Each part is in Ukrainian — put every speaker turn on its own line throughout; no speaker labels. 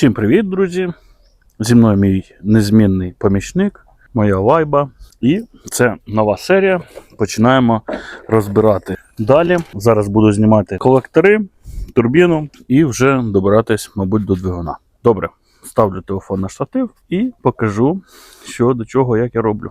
Всім привіт, друзі! Зі мною мій незмінний помічник, моя вайба. І це нова серія. Починаємо розбирати. Далі зараз буду знімати колектори, турбіну і вже добиратись, мабуть, до двигуна. Добре, ставлю телефон на штатив і покажу, що до чого, як я роблю.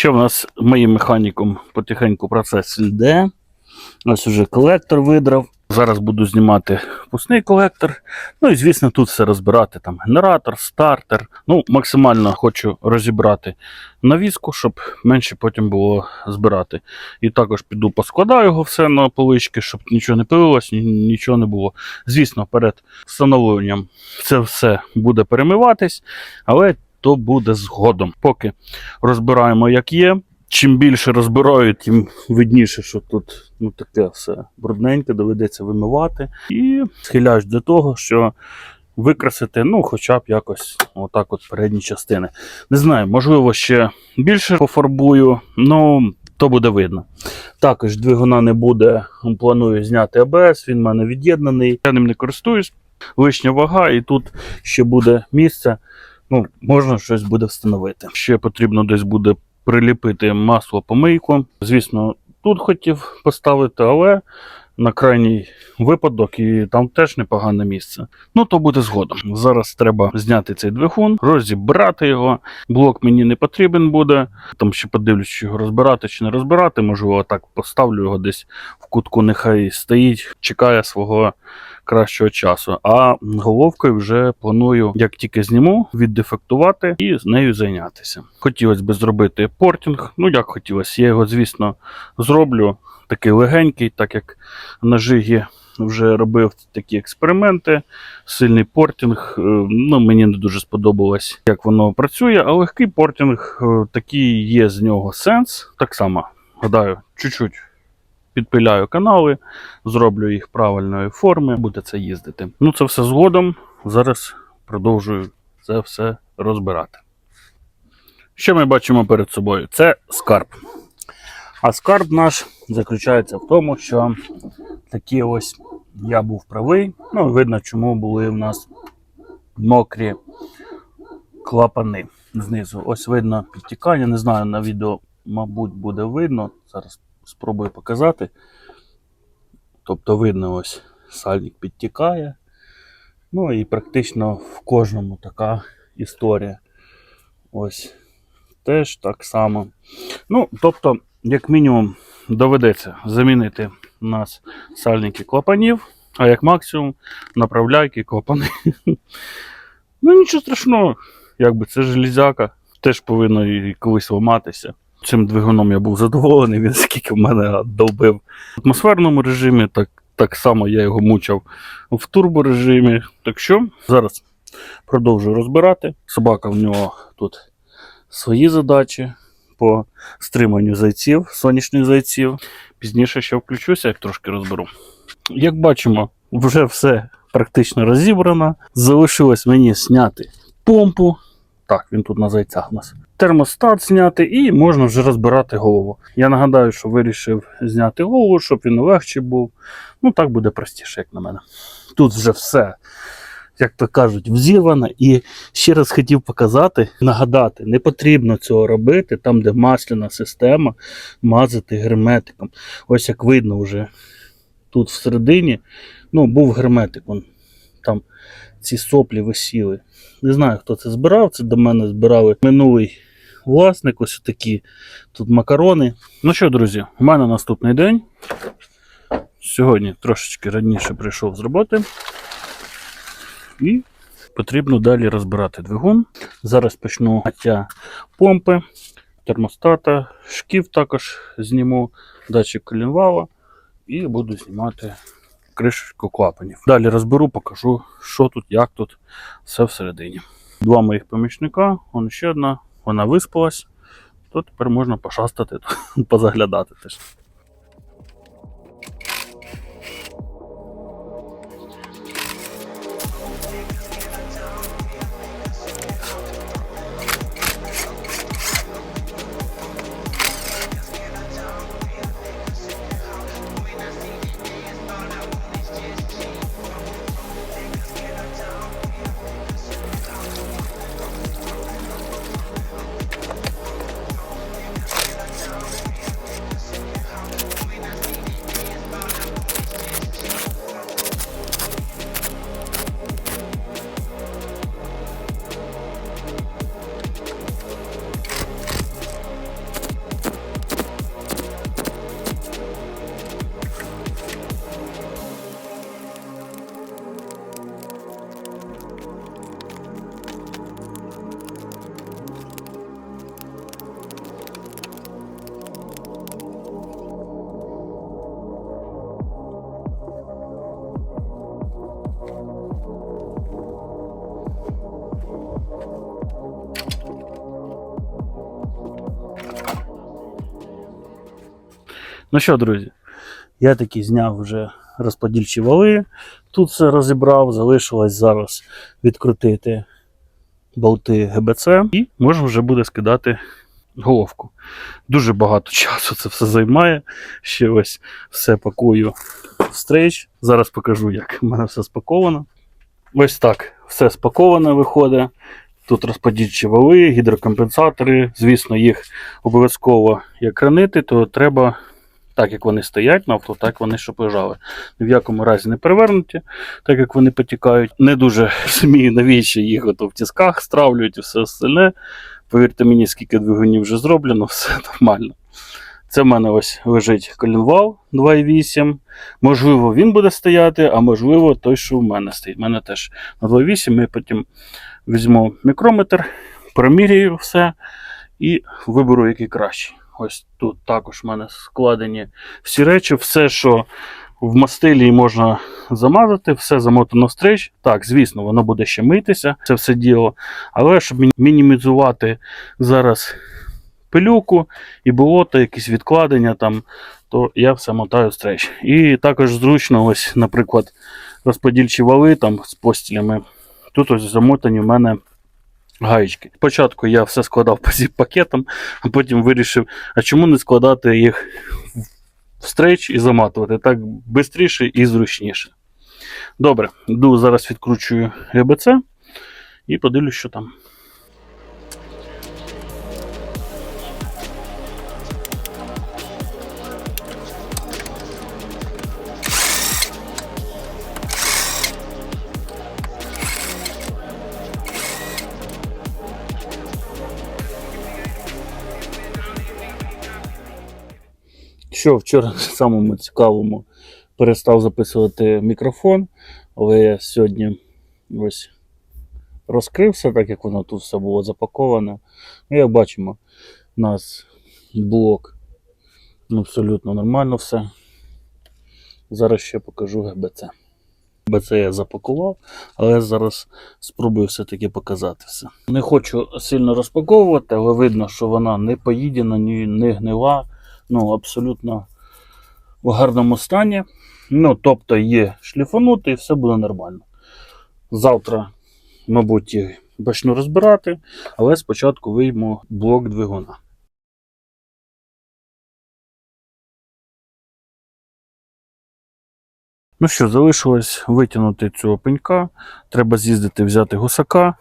Що в нас моїм механіком потихеньку процес йде. Ось уже колектор видрав. Зараз буду знімати пусний колектор. Ну і звісно, тут все розбирати. Там генератор, стартер. Ну, максимально хочу розібрати навіску, щоб менше потім було збирати. І також піду поскладаю його все на полички, щоб нічого не пилилось, нічого не було. Звісно, перед встановленням це все буде перемиватись, але то буде згодом. Поки розбираємо, як є. Чим більше розбираю, тим видніше, що тут ну, таке все брудненьке, доведеться вимивати. І схиляюсь до того, що викрасити, ну, хоча б якось отак от передні частини. Не знаю, можливо, ще більше пофарбую, ну то буде видно. Також двигуна не буде, планую зняти АБС, він в мене від'єднаний. Я ним не користуюсь, лишня вага, і тут ще буде місце. Ну, можна щось буде встановити. Ще потрібно десь буде приліпити масло помийку. Звісно, тут хотів поставити, але на крайній випадок і там теж непогане місце. Ну то буде згодом. Зараз треба зняти цей двигун, розібрати його. Блок мені не потрібен буде. Там ще подивлюсь, чи його розбирати чи не розбирати. Можливо, так поставлю його десь в кутку, нехай стоїть, чекає свого кращого часу. А головкою вже планую, як тільки зніму, віддефектувати і з нею зайнятися. Хотілося б зробити портінг. Ну як хотілося, я його, звісно, зроблю. Такий легенький, так як на жигі вже робив такі експерименти. Сильний портінг. е, Ну, мені не дуже сподобалось, як воно працює, а легкий портінг, е, такий є з нього сенс. Так само, гадаю, чуть-чуть підпиляю канали, зроблю їх правильної форми, буде це їздити. Ну, це все згодом. Зараз продовжую це все розбирати. Що ми бачимо перед собою? Це скарб. А скарб наш заключається в тому, що такі ось я був правий. Ну, видно, чому були в нас мокрі клапани знизу. Ось видно підтікання. Не знаю, на відео, мабуть, буде видно. Зараз спробую показати. Тобто, видно, ось сальник підтікає. Ну і практично в кожному така історія. Ось теж так само. Ну, тобто, як мінімум, доведеться замінити у нас сальники клапанів, а як максимум направляйки клапани. Ну, нічого страшного, якби це железяка, теж повинно і колись ламатися. Цим двигуном я був задоволений, він скільки в мене довбив в атмосферному режимі, так, так само я його мучав в турборежимі. Так що зараз продовжую розбирати. Собака в нього тут свої задачі по стриманню зайців, сонячних зайців. Пізніше ще включуся, як трошки розберу. Як бачимо, вже все практично розібрано. Залишилось мені зняти помпу. Так, він тут на зайцях у нас. Термостат зняти і можна вже розбирати голову. Я нагадаю, що вирішив зняти голову, щоб він легший був. Ну, так буде простіше, як на мене. Тут вже все, як то кажуть, взірвано. І ще раз хотів показати, нагадати, не потрібно цього робити, там, де масляна система, мазати герметиком. Ось як видно вже тут всередині, ну, був герметик. Там ці соплі висіли. Не знаю, хто це збирав. Це до мене збирали минулий власник. Ось такі тут макарони. Ну що, друзі, у мене наступний день. Сьогодні трошечки раніше прийшов з роботи. І потрібно далі розбирати двигун. Зараз почну гаття помпи, термостата, шків також зніму, датчик колінвала і буду знімати кришечку клапанів. Далі розберу, покажу, що тут, як тут, все всередині. Два моїх помічника, вон ще одна, вона виспалась, то тепер можна пошастати, позаглядати теж. Ну що, друзі, я таки зняв вже розподільчі вали. Тут все розібрав, залишилось зараз відкрутити болти ГБЦ і можна вже буде скидати головку. Дуже багато часу це все займає. Ще ось все пакую в стрейч. Зараз покажу, як в мене все спаковано. Ось так, все спаковане виходить. Тут розподільчі вали, гідрокомпенсатори. Звісно, їх обов'язково як кранити, то треба так, як вони стоять на авто, так вони щоб лежали. Ні в якому разі не перевернуті, так як вони потікають. Не дуже розумію, навіщо їх ото в тисках стравлюють і все остальне. Повірте мені, скільки двигунів вже зроблено, все нормально. Це в мене ось лежить колінвал 2.8. Можливо, він буде стояти, а можливо, той, що в мене стоїть. У мене теж на 2.8. Ми потім візьму мікрометр, проміряю все і виберу, який кращий. Ось тут також в мене складені всі речі, все, що в мастилі можна замазати, все замотано в стрич. Так, звісно, воно буде ще митися, це все діло. Але щоб мінімізувати зараз пилюку і болото, якісь відкладення там, то я все мотаю в стрич. І також зручно, ось, наприклад, розподільчі вали там з постілями. Тут ось замотані в мене гаєчки. Спочатку я все складав по зі пакетам, а потім вирішив, а чому не складати їх в стрейч і заматувати? Так швидше і зручніше. Добре, йду зараз відкручую ГБЦ і подивлюсь, що там. Що вчора самому цікавому перестав записувати мікрофон, але я сьогодні ось розкрився, так як воно тут все було запаковане. Ну, як бачимо, у нас блок ну, абсолютно нормально все. Зараз ще покажу ГБЦ. ГБЦ я запакував, але зараз спробую все-таки показати все. Не хочу сильно розпаковувати, але видно, що вона не поїдена, не гнила ну, абсолютно в гарному стані. Ну, тобто є шліфанути і все буде нормально. Завтра, мабуть, почну розбирати, але спочатку вийму блок двигуна. Ну що, залишилось витягнути цього пенька. Треба з'їздити, взяти гусака,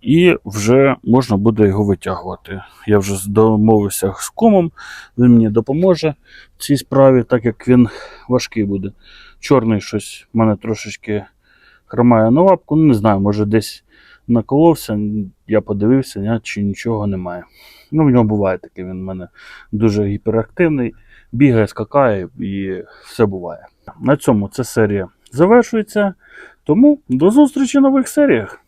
і вже можна буде його витягувати. Я вже домовився з кумом, він мені допоможе в цій справі, так як він важкий буде. Чорний щось в мене трошечки хромає на лапку. Ну, не знаю, може десь наколовся, я подивився, чи нічого немає. Ну, в нього буває таке, він в мене дуже гіперактивний, бігає, скакає і все буває. На цьому ця серія завершується. Тому до зустрічі в нових серіях.